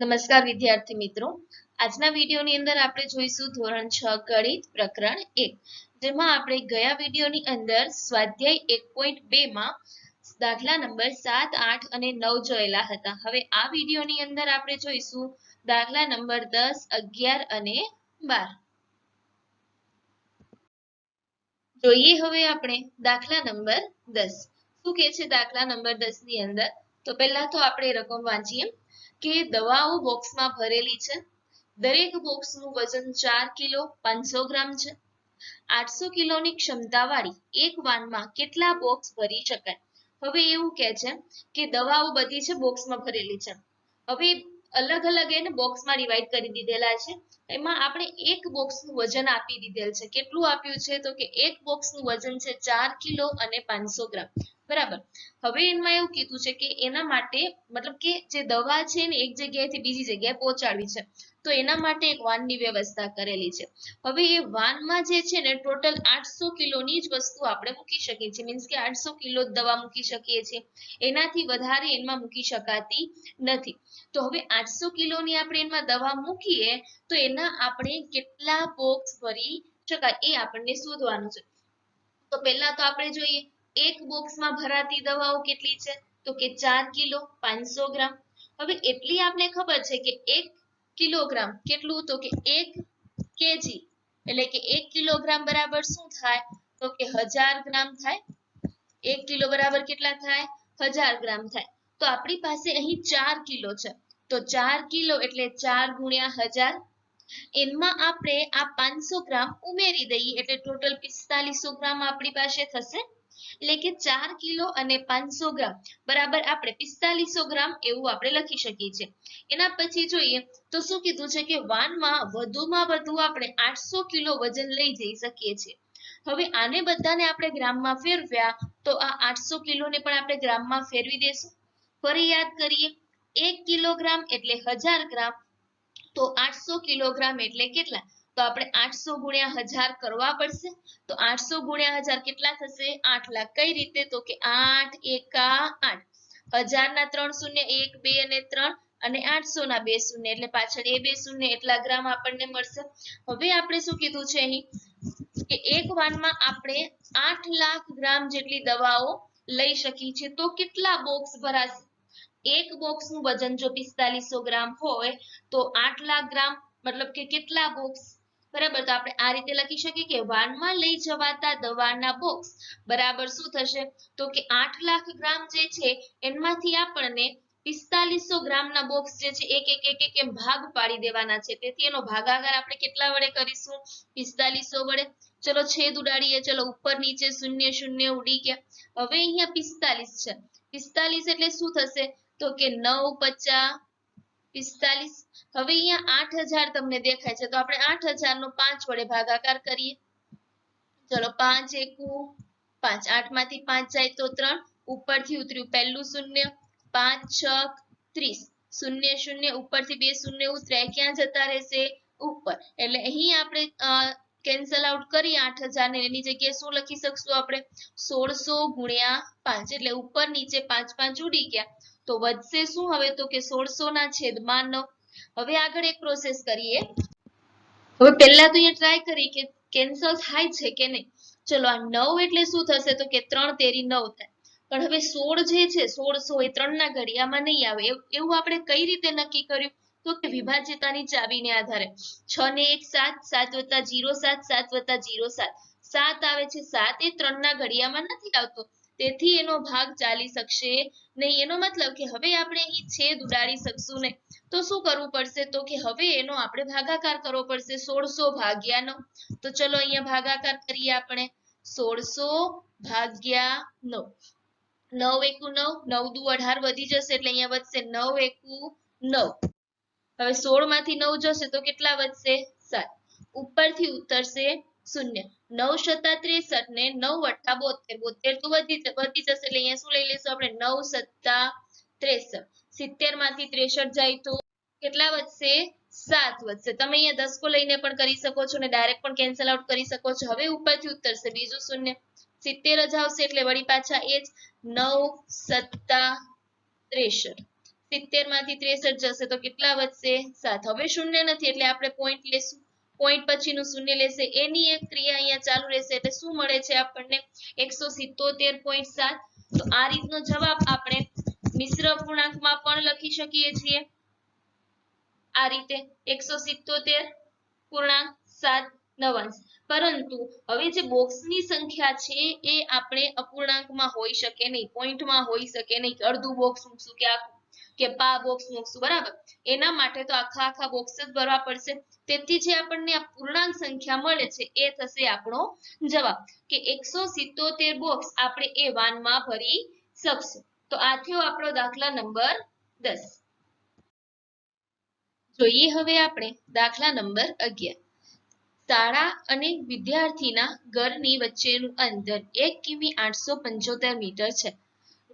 નમસ્કાર વિદ્યાર્થી મિત્રો. આજના વિડીયોની અંદર આપણે જોઈશું ધોરણ છ ગણિત પ્રકરણ એક, જેમાં આપણે ગયા વિડીયોની અંદર સ્વાધ્યાય એક પોઈન્ટ બેમાં દાખલા નંબર સાત, આઠ અને નવ જોયેલા હતા. હવે આ વિડીયોની અંદર આપણે જોઈશું દાખલા નંબર દસ, અગિયાર અને બાર. જોઈએ હવે આપણે દાખલા નંબર દસ. શું કે છે દાખલા નંબર દસની અંદર? તો પહેલા તો આપણે રકમ વાંચીએ. કે દવાઓ બોક્સમાં ભરેલી છે? દરેક બોક્સનું વજન ચાર કિલો, પાંચસો ગ્રામ છે. આઠસો કિલોની ક્ષમતાવાળી એક વાનમાં કેટલા બોક્સ ભરી શકાય? હવે એવું કહે છે કે દવાઓ બધી છે, બોક્સમાં ભરેલી છે. હવે અલગ અલગ એને બોક્સમાં ડિવાઈડ કરી દીધેલા છે. એમાં આપણે એક બોક્સનું વજન આપી દીધેલ છે. કેટલું આપ્યું છે તો કે એક બોક્સનું વજન છે ચાર કિલો અને પાંચસો ગ્રામ. બરાબર. હવે એમાં એવું કીધું છે કે એના માટે, મતલબ કે જે દવા છે ને એક જગ્યાએથી બીજી જગ્યાએ પહોંચાડવી છે, તો એના માટે એક વાનની વ્યવસ્થા કરેલી છે. હવે એ વાનમાં જે છે ને ટોટલ આઠસો કિલોની જ વસ્તુ આપણે મૂકી શકીએ છીએ. મીન્સ કે આઠસો કિલો દવા મૂકી શકીએ છીએ. એનાથી વધારે એમાં મૂકી શકાતી નથી. તો હવે આઠસો કિલોની આપણે એમાં દવા મૂકીએ, તો એના આપણે કેટલા બોક્સ ભરી શકાય એ આપણને શોધવાનું છે. તો પહેલા તો આપણે જોઈએ એક બોક્સમાં ભરાતી દવાઓ કેટલી છે? તો કે ચાર કિલો, પાંચસો ગ્રામ. હવે એટલી આપણે ખબર છે કે એક કિલોગ્રામ કેટલું? તો કે એક કેજી. એટલે કે એક કિલોગ્રામ બરાબર શું થાય? તો કે હજાર ગ્રામ થાય. એક કિલો બરાબર કેટલા થાય? હજાર ગ્રામ થાય. તો આપણી પાસે અહીં ચાર કિલો છે. તો ચાર કિલો એટલે ચાર ગુણ્યા હજાર. એમાં આપણે આ પાંચસો ગ્રામ ઉમેરી દઈએ એટલે ટોટલ પિસ્તાલીસો ગ્રામ આપણી પાસે થશે. એટલે કે ચાર કિલો અને પાંચસો ગ્રામ. બરાબર આપણે પિસ્તાલીસો ગ્રામ એવું આપણે લખી શકીએ છીએ. એના પછી જોઈએ તો શું કીધું છે કે વાનમાં વધુમાં વધુ આપણે આઠસો કિલો વજન લઈ જઈ શકીએ છીએ. હવે આને બધાને આપણે ગ્રામમાં ફેરવ્યા તો આ આઠસો કિલોને પણ આપણે ગ્રામમાં ફેરવી દેશું. ફરી યાદ કરીએ, એક કિલોગ્રામ એટલે હજાર ગ્રામ, તો આઠસો કિલોગ્રામ એટલે કેટલા? તો આપણે આઠસો ગુણ્યા હજાર કરવા પડશે. તો આઠસો ગુણ્યા હજાર કેટલા થશે? આઠ લાખ. કઈ રીતે? તો કે આઠ એકા આઠ. હજાર ના ત્રણ શૂન્ય એક, બે અને ત્રણ અને આઠસો ના બે શૂન્ય. એટલે પાછળ એ બે શૂન્ય એટલા ગ્રામ આપણને મળશે. હવે આપણે શું કીધું છે અહીં? કે એક વાનમાં આપણે આઠ લાખ ગ્રામ જેટલી દવાઓ લઈ શકીએ છીએ. તો કેટલા બોક્સ ભરાશે? એક બોક્સનું વજન જો પિસ્તાલીસો ગ્રામ હોય, તો આઠ લાખ ગ્રામ, મતલબ કે કેટલા બોક્સ? બરાબર? તો આપણે આ રીતે લખી શકીએ કે વાનમાં લઈ જવાતા દવાના બોક્સ બરાબર શું થશે? તો કે આઠ લાખ ગ્રામ જે છે, એમાંથી આપણને પિસ્તાલીસો ગ્રામના બોક્સ જે છે, એક એક એક એક એમ ભાગ પાડી દેવાના છે. તેથી એનો ભાગાકાર આપણે કેટલા વડે કરીશું? પિસ્તાલીસો વડે. ચલો છેદ ઉડાડીએ. ચલો ઉપર નીચે શૂન્ય શૂન્ય, ઉડી ગયા. હવે અહીંયા પિસ્તાલીસ છે. પિસ્તાલીસ એટલે શું થશે? તો કે નવ પચાસ પિસ્તાલીસ. હવે અહીંયા આઠ હજાર તમને દેખાય છે. તો આપણે આઠ હજાર નો પાંચ વડે ભાગાકાર કરીએ. ચલો પાંચ એકુ પાંચ. આઠમાંથી પાંચ જાય તો ત્રણ. ઉપરથી ઉતર્યું પહેલું શૂન્ય. પાંચ છ ત્રીસ. શૂન્ય શૂન્ય. ઉપરથી બે શૂન્ય ઉતરે ક્યાં જતા રહેશે? ઉપર. એટલે અહીં આપણે કેન્સલ આઉટ કરી આઠ હજાર ને એની જગ્યાએ શું લખી શકશું આપણે? સોળસો ગુણ્યા પાંચ. એટલે ઉપર નીચે પાંચ પાંચ ઉડી ગયા. તો વધશે શું? હવે તો કે સોળસો ના છેદમાં નવ. હવે આગળ એક પ્રોસેસ કરીએ. હવે પહેલા તો અહીંયા ટ્રાય કરી કે કેન્સલ થાય છે કે નહીં. ચલો, આ નવ એટલે શું થશે? તો કે ત્રણ તેરી નવ થાય. પણ હવે સોળ જે છે, સોળસો એ ત્રણ ના ઘડિયામાં નહીં આવે. એવું આપણે કઈ રીતે નક્કી કર્યું? તો કે વિભાજ્યતાની ચાવીને આધારે. છ ને એક સાત સાત વત્તા જીરો સાત સાત વત્તા જીરો સાત. સાત આવે છે સાત, એ ત્રણના ઘડિયામાં નથી આવતો. તેથી એનો ભાગ ચાલી શકશે નહીં. એનો મતલબ કે હવે આપણે અહીં છેદ ઉડાડી શકશું નહીં. તો શું કરવું પડશે? તો કે હવે એનો આપણે ભાગાકાર કરવો પડશે સોળસો ભાગ્યા નવ તો ચલો અહીંયા ભાગાકાર કરીએ આપણે. સોળસો ભાગ્યા નવ નવ એકુ નવ નવ દુ અઢાર વધી જશે એટલે અહીંયા વધશે નવ એકુ નવ. હવે સોળમાંથી નવ જશે તો કેટલા વધશે? સાત. ઉપરથી ઉતરશે શૂન્ય. નવ સત્તા ત્રેસઠ નવ અઠ્ઠા બોતેર. બોતેર તો વધી વધી જશે એટલે અહીંયા શું લઈ લઈશું આપણે? નવ સત્તા ત્રેસઠ. સિત્તેરમાંથી ત્રેસઠ જાય તો કેટલા વધશે? સાત વધશે. તમે અહીંયા દસકો લઈને પણ કરી શકો છો ને ડાયરેક્ટ પણ કેન્સલ આઉટ કરી શકો છો. હવે ઉપરથી ઉતરશે. બીજું શૂન્ય. સિત્તેર જ આવશે એટલે વળી પાછા એ જ નવ સત્તા ત્રેસઠ. સિત્તેરમાંથી ત્રેસઠ જશે તો કેટલા વધશે? સાત. હવે શૂન્ય નથી એટલે આપણે પોઈન્ટ લેશું. પોઈન્ટ પછીનું શૂન્ય લેશે. એની એક ક્રિયા અહીંયા ચાલુ રહેશે એટલે શું મળે છે આપણને? એકસો સિત્તોતેર પોઈન્ટ સાત. તો આ રીતનો જવાબ આપણે મિશ્ર પૂર્ણાંકમાં પણ લખી શકીએ છીએ. આ રીતે એકસો સિત્તોતેર પૂર્ણાંક સાત નવાંશ. પરંતુ હવે જે બોક્સની સંખ્યા છે એ આપણે અપૂર્ણાંકમાં હોઈ શકે નહીં, પોઈન્ટમાં હોઈ શકે નહીં અડધું બોક્સ મૂકશું કે આખું કે પા બોક્સ મૂકશું, બરાબર? એના માટે તો આખા આખા બોક્સ જ ભરવા પડશે. તેથી જે આપણને આ પૂર્ણાંક સંખ્યા મળે છે, એ થશે આપણો જવાબ. કે એકસો બોક્સ આપણે એ વાનમાં ભરી શકશું. તો આ થયો આપણો દાખલા નંબર દસ. જોઈએ હવે આપણે દાખલા નંબર અગિયાર. શાળા અને વિદ્યાર્થીના ઘરની વચ્ચેનું અંતર એક કિમી આઠસો પંચોતેર મીટર છે.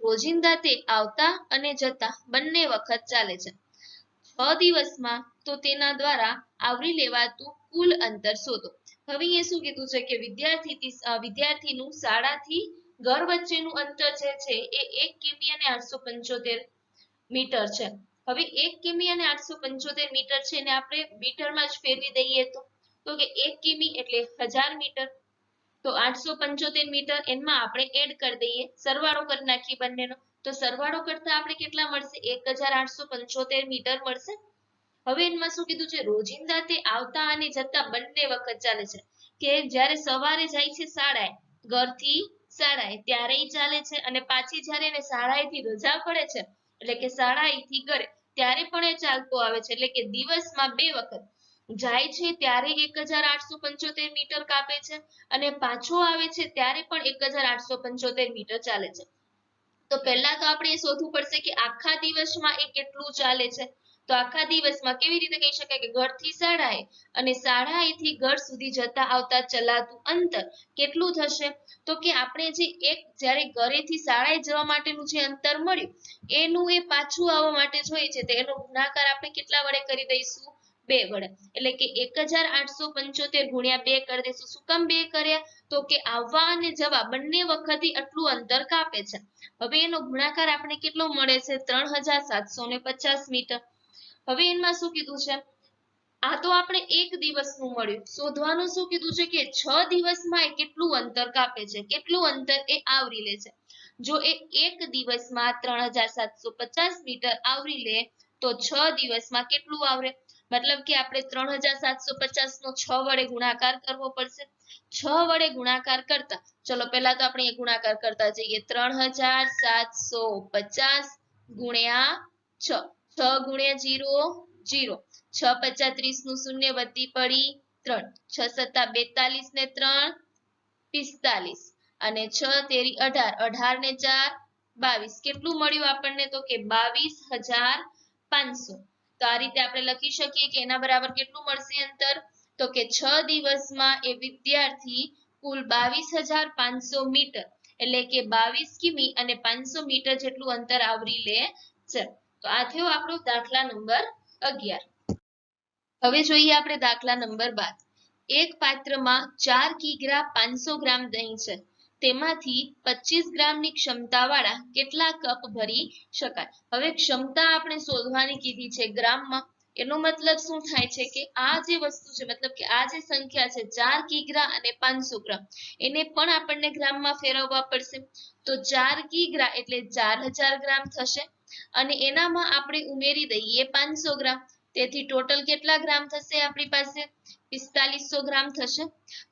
રોજિંદા તે આવતા અને જતા બંને વખત ચાલે છે. છ દિવસમાં તો તેના દ્વારા આવરી લેવાતું કુલ અંતર શોધો. હવે અહીંયા શું કીધું છે કે વિદ્યાર્થી વિદ્યાર્થીનું શાળાથી ઘર વચ્ચેનું અંતર જે છે એ એક કિમી અને આઠસો પંચોતેર મીટર છે. હવે એક કિમી અને આઠસો પંચોતેર મીટર છે એને આપણે મીટરમાં જ ફેરવી દઈએ તો? તો કે એક કિમી એટલે હજાર મીટર. તો આઠસો પંચોતેર મીટર એમાં આપણે એડ કરી દઈએ. સરવાળો કરી નાખીએ બંનેનો. તો સરવાળો કરતા આપણે કેટલા મળશે? એક હજાર આઠસો પંચોતેર મીટર મળશે. હવે એમાં શું કીધું છે? રોજિંદા તે આવતા અને જતા બંને વખત ચાલે છે. કે જ્યારે સવારે જાય છે શાળાએ, ઘરથી શાળાએ ત્યારે ચાલે છે અને પાછી જ્યારે એને શાળાએથી રજા પડે છે, એટલે કે શાળાએથી ઘરે, ત્યારે પણ એ ચાલતો આવે છે. એટલે કે દિવસમાં બે વખત જાય છે ત્યારે એક હજાર આઠસો પંચોતેર મીટર કાપે છે અને પાછો આવે છે ત્યારે પણ એક હજાર આઠસો પંચોતેર મીટર ચાલે છે. તો પહેલા તો આપણે એ શોધવું પડશે કે આખા દિવસમાં એ કેટલું ચાલે છે. તો આખા દિવસમાં કેવી રીતે કહી શકાય કે ઘરથી શાળાએ અને શાળાએથી ઘર સુધી જતા આવતા ચલાતું અંતર કેટલું થશે? તો કે આપણે જે એક જ્યારે ઘરેથી શાળાએ જવા માટેનું જે અંતર મળ્યું, એનું એ પાછું આવવા માટે જોઈએ છે. તો એનો ગુણાકાર આપણે કેટલા વડે કરી દઈશું? બે વડે. એટલે કે એક હજાર આઠસો પંચોતેર ગુણ્યા બે કરી દઈશું. શું કામ બે કર્યા? તો કે આવવા અને જવા બંને વખતે આટલું અંતર કાપે છે. હવે એનો ગુણાકાર આપણે કેટલો મળે છે? ત્રણ હજાર સાતસો ને પચાસ મીટર. હવે એમાં શું કીધું છે? આ તો આપણે એક દિવસનું મળ્યું. શોધવાનું શું કીધું છે કે છ દિવસમાં એ કેટલું અંતર કાપે છે? કેટલું અંતર એ આવરી લે છે? જો એ એક દિવસમાં ત્રણ હજાર સાતસો પચાસ મીટર આવરી લે, તો છ દિવસમાં કેટલું આવરે? મતલબ કે આપણે ત્રણ હજાર સાતસો પચાસ નો છ વડે ગુણાકાર કરવો પડશે. છ વડે ગુણાકાર કરતા, ચલો પહેલા તો આપણે એ ગુણાકાર કરતા જઈએ. ત્રણ હજાર સાતસો પચાસ ગુણ્યા છ. છ ગુણ્યા જીરો જીરો. છ પચાસ ત્રીસનું શૂન્ય વધી પડી ત્રણ. છ સત્તા બેતાલીસ ને ત્રણ, પિસ્તાલીસ. અને છ તેરી અઢાર. અઢાર ને ચાર, બાવીસ. કેટલું મળ્યું આપણને તો કે બાવીસ હજાર પાંચસો. તો આ રીતે આપણે લખી શકીએ કે એના બરાબર કેટલું મળશે અંતર? તો કે છ દિવસમાં એ વિદ્યાર્થી કુલ બાવીસ હજાર પાંચસો મીટર, એટલે કે બાવીસ કિમી અને પાંચસો મીટર જેટલું અંતર આવરી લે છે. તો આ થયો આપણો દાખલા નંબર અગિયાર. હવે જોઈએ આપણે દાખલા નંબર બાર. એક પાત્રમાં ચાર કિગ્રા પાંચસો ગ્રામ દહીં છે. તેમાંથી પચીસ ગ્રામની ક્ષમતાવાળા કેટલા કપ ભરી શકાય? હવે ક્ષમતા આપણે શોધવાની કીધી છે ગ્રામમાં. એનો મતલબ શું થાય છે કે આ જે વસ્તુ છે, મતલબ કે આ જે સંખ્યા છે, ચાર કિગ્રા અને પાંચસો ગ્રામ. એને પણ આપણને ગ્રામમાં ફેરવવા પડશે. તો ચાર કિગ્રા એટલે ચાર હજાર ગ્રામ થશે અને એનામાં આપણે ઉમેરી દઈએ પાંચસો ગ્રામ. તેથી ટોટલ કેટલા ગ્રામ થશે આપણી પાસે? પિસ્તાલીસો ગ્રામ થશે.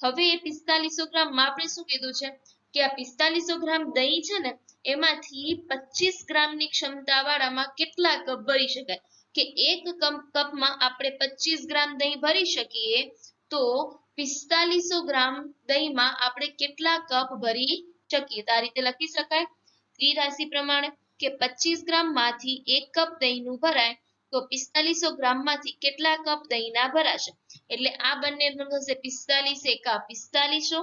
હવે એ પિસ્તાલીસો ગ્રામમાં આપણે શું કીધું છે? કે આ પિસ્તાલીસો ગ્રામ દહીં છે ને, એમાંથી પચીસ ગ્રામની ક્ષમતા વાળામાં કેટલા કપ ભરી શકાય? કે એક કપમાં આપણે પચીસ ગ્રામ દહીં ભરી શકીએ, તો પિસ્તાલીસો ગ્રામ દહીંમાં આપણે કેટલા કપ ભરી શકીએ? તો આ રીતે લખી શકાય. ત્રિરાશિ પ્રમાણે કે પચીસ ગ્રામમાંથી એક કપ દહીંનું ભરાય, તો પિસ્તાલીસો ગ્રામમાંથી કેટલા કપ દહીંના ભરાશે? એટલે આ બંને પિસ્તાલીસ એકા પિસ્તાલીસો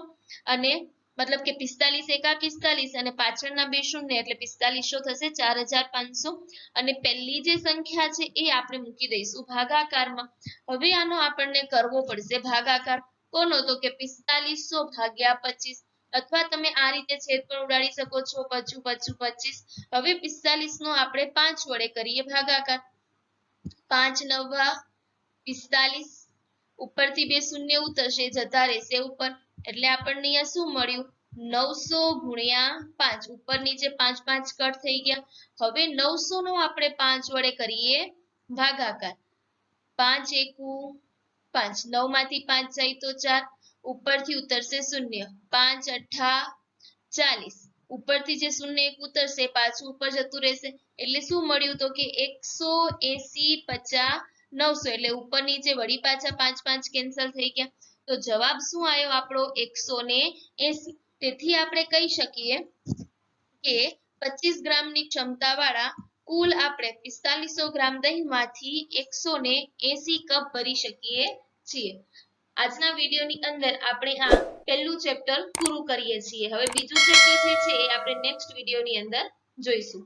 અને મતલબ કે પિસ્તાલીસ એકા પિસ્તાલીસ અને પાછળના બે શૂન્ય, એટલે પિસ્તાલીસો થશે ચાર હજાર પાંચસો. અને પહેલી જે સંખ્યા છે એ આપણે મૂકી દઈશું ભાગાકારમાં. હવે આનો આપણને કરવો પડશે ભાગાકાર. કોનો? તો કે પિસ્તાલીસો ભાગ્યા પચીસ. અથવા તમે આ રીતે છેદ પણ ઉડાડી શકો છો, પચું પચું, પચીસ. હવે પિસ્તાલીસ નો આપણે પાંચ વડે કરીએ ભાગાકાર. પાંચ નવા પિસ્તાલીસ. ઉપરથી બે શૂન્ય ઉતરશે, જતા રહેશે ઉપર. એટલે આપણને અહીંયા શું મળ્યું? નવસો ગુણ્યા પાંચ. ઉપર નીચે પાંચ પાંચ કટ થઈ ગયા. હવે નવસો નો આપણે પાંચ વડે કરીએ ભાગાકાર. પાંચ એકુ પાંચ. નવમાંથી પાંચ જાય તો ચાર. ઉપરથી ઉતરશે શૂન્ય. પાંચ અઠ્ઠા ચાલીસ. ઉપરથી જે શૂન્ય એક ઉતરશે, પાછું ઉપર જતું રહેશે. એટલે શું મળ્યું તો કે એકસો એસી પચાસ નવસો. એટલે ઉપર નીચે વળી પાછા પાંચ પાંચ કેન્સલ થઈ ગયા. તો જવાબ શું આવ્યો આપણો એકસો ને એસી? તેથી આપણે કહી શકીએ કે પચીસ ગ્રામની ક્ષમતા વાળા કુલ આપણે પિસ્તાલીસો ગ્રામ દહીંમાંથી એકસો ને એસી કપ ભરી શકીએ છીએ. આજના વિડીયોની અંદર આપણે આ પહેલું ચેપ્ટર પૂરું કરીએ છીએ. હવે બીજું ચેપ્ટર જે છે એ આપણે નેક્સ્ટ વિડીયોની અંદર જોઈશું.